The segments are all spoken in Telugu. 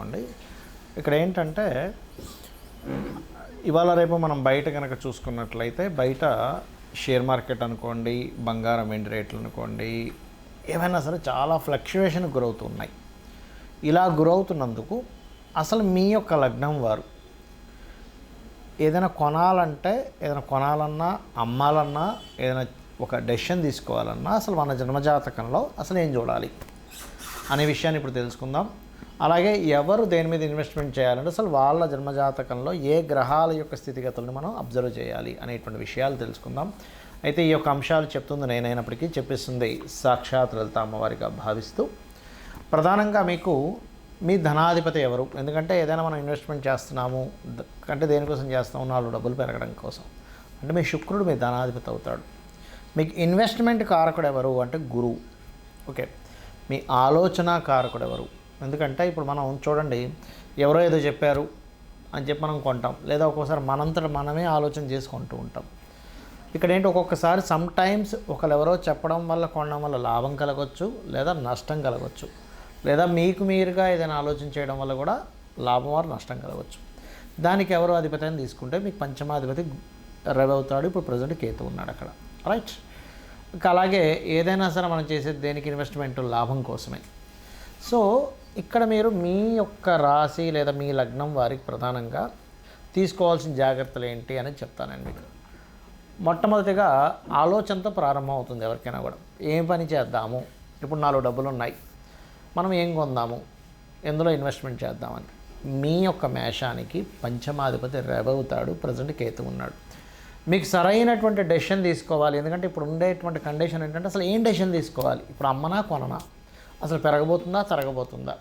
అనుకోండి. ఇక్కడ ఏంటంటే ఇవాళ రేపు మనం బయట కనుక చూసుకున్నట్లయితే బయట షేర్ మార్కెట్ అనుకోండి బంగారం వెండి రేట్లు అనుకోండి ఏమైనా సరే చాలా ఫ్లక్చువేషన్ గురవుతున్నాయి. ఇలా గురవుతున్నందుకు అసలు మీ యొక్క లగ్నం వారు. ఏదైనా కొనాలంటే ఏదైనా కొనాలన్నా అమ్మాలన్నా ఏదైనా ఒక డెసిషన్ తీసుకోవాలన్నా అసలు మన జన్మజాతకంలో అసలు ఏం చూడాలి? అనే విషయాన్ని ఇప్పుడు తెలుసుకుందాం. అలాగే ఎవరు దేని మీద ఇన్వెస్ట్మెంట్ చేయాలంటే అసలు వాళ్ళ జన్మజాతకంలో ఏ గ్రహాల యొక్క స్థితిగతులను మనం అబ్జర్వ్ చేయాలి అనేటువంటి విషయాలు తెలుసుకుందాం. అయితే ఈ యొక్క అంశాలు చెప్తుంది నేనైనప్పటికీ చెప్పిస్తుంది సాక్షాత్ లలిత అమ్మవారిగా భావిస్తూ. ప్రధానంగా మీకు మీ ధనాధిపతి ఎవరు? ఎందుకంటే ఏదైనా మనం ఇన్వెస్ట్మెంట్ చేస్తున్నాము అంటే దేనికోసం చేస్తాము నాలుగు డబ్బులు పెరగడం కోసం. అంటే మీ శుక్రుడు మీ ధనాధిపతి అవుతాడు. మీకు ఇన్వెస్ట్మెంట్ కారకుడు ఎవరు? అంటే గురువు. ఓకే. మీ ఆలోచన కారకుడు ఎవరు? ఎందుకంటే ఇప్పుడు మనం చూడండి ఎవరో ఏదో చెప్పారు అని చెప్పి మనం కొంటాం. లేదా ఒక్కోసారి మనంతట మనమే ఆలోచన చేసుకుంటూ ఉంటాం. ఇక్కడ ఏంటి ఒక్కొక్కసారి సమ్ టైమ్స్ ఒకరు ఎవరో చెప్పడం వల్ల కొనడం వల్ల లాభం కలగవచ్చు లేదా నష్టం కలగవచ్చు లేదా మీకు మీరుగా ఏదైనా ఆలోచన చేయడం వల్ల కూడా లాభం వారు నష్టం కలగవచ్చు దానికి ఎవరో అధిపతి అని తీసుకుంటే మీకు పంచమాధిపతి రవి అవుతాడు. ఇప్పుడు ప్రజెంట్ కేతు ఉన్నాడు అక్కడ. రైట్ ఇంకా అలాగే ఏదైనా సరే మనం చేసేది దేనికి? ఇన్వెస్ట్మెంట్ లాభం కోసమే. సో ఇక్కడ మీరు మీ యొక్క రాశి లేదా మీ లగ్నం వారికి ప్రధానంగా తీసుకోవాల్సిన జాగ్రత్తలు ఏంటి అని చెప్తానండి మీకు. మొట్టమొదటిగా ఆలోచనతో ప్రారంభం అవుతుంది ఎవరికైనా కూడా. ఏం పని చేద్దాము? ఇప్పుడు నాలుగు డబ్బులు ఉన్నాయి. మనం ఏం కొందాము? ఎందులో ఇన్వెస్ట్మెంట్ చేద్దామని. మీ యొక్క మేషానికి పంచమాధిపతి రెబవుతాడు ప్రజెంట్ కేతు ఉన్నాడు. మీకు సరైనటువంటి డెసిషన్ తీసుకోవాలి. ఎందుకంటే ఇప్పుడు ఉండేటువంటి కండిషన్ ఏంటంటే అసలు ఏం డెసిషన్ తీసుకోవాలి? ఇప్పుడు అమ్మనా కొననా? అసలు పెరగబోతుందా తరగబోతుందా?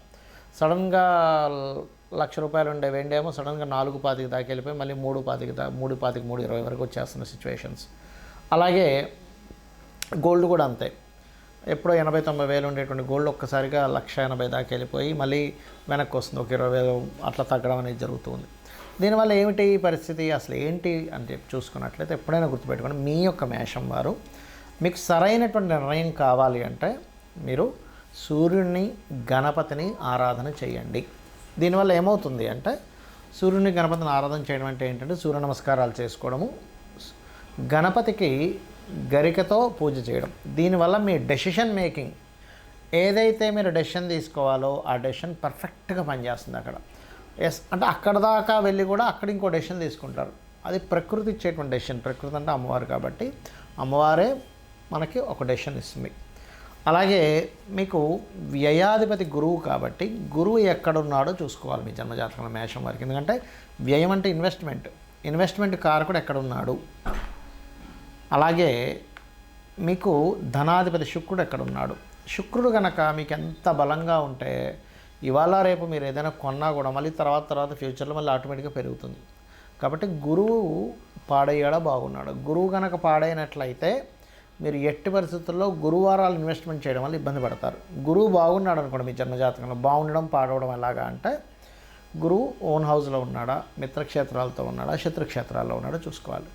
సడన్గా లక్ష రూపాయలు ఉండే వెండేమో సడన్గా నాలుగు పాతికి దాకా వెళ్ళిపోయి మళ్ళీ మూడు పాతికి దా మూడు పాతికి మూడు ఇరవై వరకు వచ్చేస్తున్న సిచ్యువేషన్స్. అలాగే గోల్డ్ కూడా అంతే. ఎప్పుడో ఎనభై తొంభై వేలు ఉండేటువంటి గోల్డ్ ఒక్కసారిగా లక్ష ఎనభై దాకా వెళ్ళిపోయి మళ్ళీ వెనక్కి వస్తుంది. ఒక ఇరవై వేలు అట్లా తగ్గడం అనేది జరుగుతుంది. దీనివల్ల ఏమిటి ఈ పరిస్థితి? అసలు ఏంటి అని చెప్పి చూసుకున్నట్లయితే ఎప్పుడైనా గుర్తుపెట్టుకోండి. మీ యొక్క మేషం వారు మీకు సరైనటువంటి నిర్ణయం కావాలి అంటే మీరు సూర్యుడిని గణపతిని ఆరాధన చేయండి. దీనివల్ల ఏమవుతుంది అంటే సూర్యుని గణపతిని ఆరాధన చేయడం అంటే ఏంటంటే సూర్య నమస్కారాలు చేసుకోవడము గణపతికి గరికతో పూజ చేయడం. దీనివల్ల మీ డెసిషన్ మేకింగ్ ఏదైతే మీరు డెసిషన్ తీసుకోవాలో ఆ డెసిషన్ పర్ఫెక్ట్గా పనిచేస్తుంది అక్కడ. ఎస్ అంటే అక్కడ దాకా వెళ్ళి కూడా అక్కడ ఇంకో డెసిషన్ తీసుకుంటారు. అది ప్రకృతి ఇచ్చేటువంటి డెసిషన్ ప్రకృతి అంటే అమ్మవారు కాబట్టి అమ్మవారే మనకి ఒక డెసిషన్ ఇస్తుంది. అలాగే మీకు వ్యయాధిపతి గురువు కాబట్టి గురువు ఎక్కడున్నాడో చూసుకోవాలి మీ జన్మజాతకంలో మేషం వారికి. ఎందుకంటే వ్యయం అంటే ఇన్వెస్ట్మెంట్ ఇన్వెస్ట్మెంట్ కారకుడు ఎక్కడున్నాడు. అలాగే మీకు ధనాధిపతి శుక్రుడు ఎక్కడున్నాడు. శుక్రుడు కనుక మీకు ఎంత బలంగా ఉంటే ఇవాళ రేపు మీరు ఏదైనా కొన్నా కూడా మళ్ళీ తర్వాత తర్వాత ఫ్యూచర్లో మళ్ళీ ఆటోమేటిక్గా పెరుగుతుంది. కాబట్టి గురువు పాడయ్యాడా బాగున్నాడు. గురువు కనుక పాడైనట్లయితే మీరు ఎట్టి పరిస్థితుల్లో గురువారాలు ఇన్వెస్ట్మెంట్ చేయడం వల్ల ఇబ్బంది పడతారు. గురువు బాగున్నాడు అనుకోండి మీ జన్మజాతకంలో. బాగుండడం పాడవడం ఎలాగా అంటే గురువు ఓన్ హౌస్లో ఉన్నాడా మిత్రక్షేత్రాలతో ఉన్నాడా శత్రుక్షేత్రాల్లో ఉన్నాడా చూసుకోవాలి.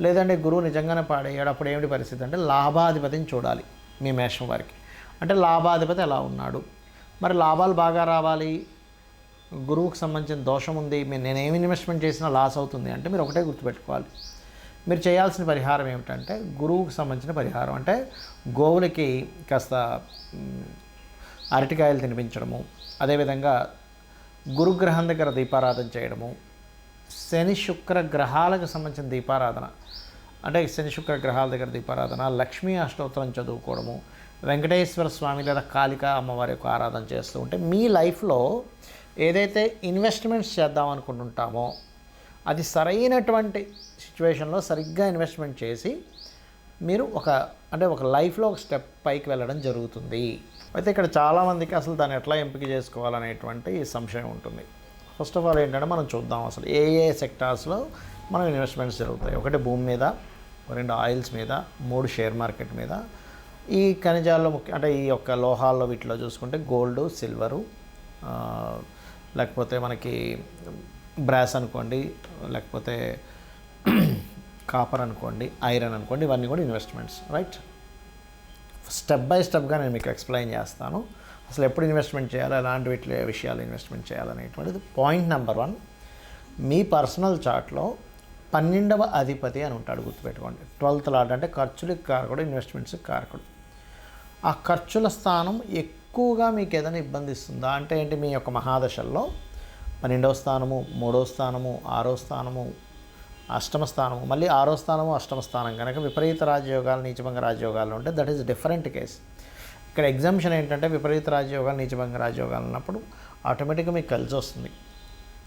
లేదంటే గురువు నిజంగానే పాడయ్యాడు అప్పుడు ఏమిటి పరిస్థితి అంటే లాభాధిపతిని చూడాలి మీ మేషం వారికి. అంటే లాభాధిపతి ఎలా ఉన్నాడు? మరి లాభాలు బాగా రావాలి? గురువుకు సంబంధించిన దోషం ఉంది మీరు నేనేమి ఇన్వెస్ట్మెంట్ చేసినా లాస్ అవుతుంది అంటే మీరు ఒకటే గుర్తుపెట్టుకోవాలి. మీరు చేయాల్సిన పరిహారం ఏమిటంటే గురువుకు సంబంధించిన పరిహారం. అంటే గోవులకి కాస్త అరటికాయలు తినిపించడము అదేవిధంగా గురుగ్రహం దగ్గర దీపారాధన చేయడము శని శుక్ర గ్రహాలకు సంబంధించిన దీపారాధన. అంటే శని శుక్ర గ్రహాల దగ్గర దీపారాధన లక్ష్మీ అష్టోత్తరం చదువుకోవడము వెంకటేశ్వర స్వామి లేదా కాళిక అమ్మవారి యొక్క ఆరాధన చేస్తూ ఉంటే మీ లైఫ్లో ఏదైతే ఇన్వెస్ట్మెంట్స్ చేద్దాం అనుకుంటుంటామో అది సరైనటువంటి సిచ్యువేషన్లో సరిగ్గా ఇన్వెస్ట్మెంట్ చేసి మీరు ఒక అంటే ఒక లైఫ్లో ఒక స్టెప్ పైకి వెళ్ళడం జరుగుతుంది. అయితే ఇక్కడ చాలామందికి అసలు దాన్ని ఎట్లా ఎంపిక చేసుకోవాలనేటువంటి సంశయం ఉంటుంది. ఫస్ట్ ఆఫ్ ఆల్ ఏంటంటే మనం చూద్దాం అసలు ఏ ఏ సెక్టార్స్లో మనం ఇన్వెస్ట్మెంట్స్ జరుగుతాయి. ఒకటి భూమి మీద రెండు ఆయిల్స్ మీద మూడు షేర్ మార్కెట్ మీద. ఈ ఖనిజాల్లో ముఖ్య అంటే ఈ యొక్క లోహాల్లో వీటిలో చూసుకుంటే గోల్డ్ సిల్వరు లేకపోతే మనకి బ్రాస్ అనుకోండి లేకపోతే కాపర్ అనుకోండి ఐరన్ అనుకోండి ఇవన్నీ కూడా ఇన్వెస్ట్మెంట్స్ రైట్ స్టెప్ బై స్టెప్గా నేను మీకు ఎక్స్ప్లెయిన్ చేస్తాను. అసలు ఎప్పుడు ఇన్వెస్ట్మెంట్ చేయాలి ఎలాంటి వీటి విషయాలు ఇన్వెస్ట్మెంట్ చేయాలనేటువంటిది పాయింట్ నెంబర్ వన్ మీ పర్సనల్ చార్ట్లో పన్నెండవ అధిపతి అని ఉంటాడు గుర్తుపెట్టుకోండి. ట్వెల్త్ లాట్ అంటే ఖర్చులకు కారకుడు ఇన్వెస్ట్మెంట్స్ కారకుడు ఆ ఖర్చుల స్థానం ఎక్కువగా మీకు ఏదైనా ఇబ్బంది ఇస్తుందా? అంటే ఏంటి? మీ యొక్క మహాదశల్లో పన్నెండవ స్థానము మూడో స్థానము ఆరో స్థానము అష్టమ స్థానము మళ్ళీ ఆరో స్థానము అష్టమ స్థానం కనుక విపరీత రాజయోగాలు నీచభంగ రాజయోగాలు ఉంటే దట్ ఈస్ డిఫరెంట్ కేస్ ఇక్కడ ఎగ్జామ్షన్ ఏంటంటే విపరీత రాజయోగాలు నీచభంగ రాజయోగాలు ఉన్నప్పుడు ఆటోమేటిక్గా మీకు కలిసి వస్తుంది.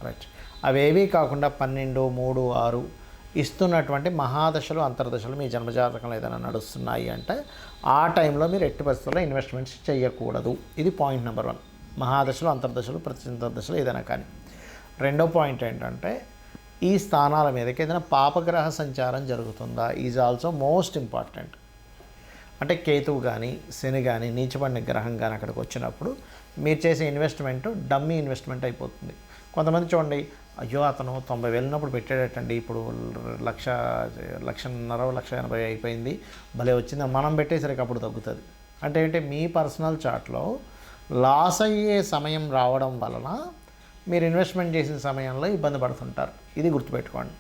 రైట్ అవేవీ కాకుండా పన్నెండు మూడు ఆరు ఇస్తున్నటువంటి మహాదశలు అంతర్దశలు మీ జన్మజాతకంలో ఏదైనా నడుస్తున్నాయి అంటే ఆ టైంలో మీరు ఎట్టి పరిస్థితుల్లో ఇన్వెస్ట్మెంట్స్ చేయకూడదు. ఇది పాయింట్ నెంబర్ వన్ మహాదశలు అంతర్దశలు ప్రతి అంతర్దశలు ఏదైనా కానీ. రెండో పాయింట్ ఏంటంటే ఈ స్థానాల మీదకి ఏదైనా పాపగ్రహ సంచారం జరుగుతుందా? ఈజ్ ఆల్సో మోస్ట్ ఇంపార్టెంట్ అంటే కేతువు కానీ శని కానీ నీచపడిన గ్రహం కానీ అక్కడికి వచ్చినప్పుడు మీరు చేసే ఇన్వెస్ట్మెంట్ డమ్మీ ఇన్వెస్ట్మెంట్ అయిపోతుంది. కొంతమంది చూడండి అయ్యో అతను తొంభై వెళ్ళినప్పుడు పెట్టాడటండి ఇప్పుడు లక్ష లక్షన్నర లక్ష ఎనభై అయిపోయింది భలే వచ్చింది మనం పెట్టేసరికి అప్పుడు తగ్గుతుంది. అంటే ఏంటి? మీ పర్సనల్ చార్ట్లో లాస్ అయ్యే సమయం రావడం వలన మీరు ఇన్వెస్ట్మెంట్ చేసిన సమయంలో ఇబ్బంది పడుతుంటారు. ఇది గుర్తుపెట్టుకోండి.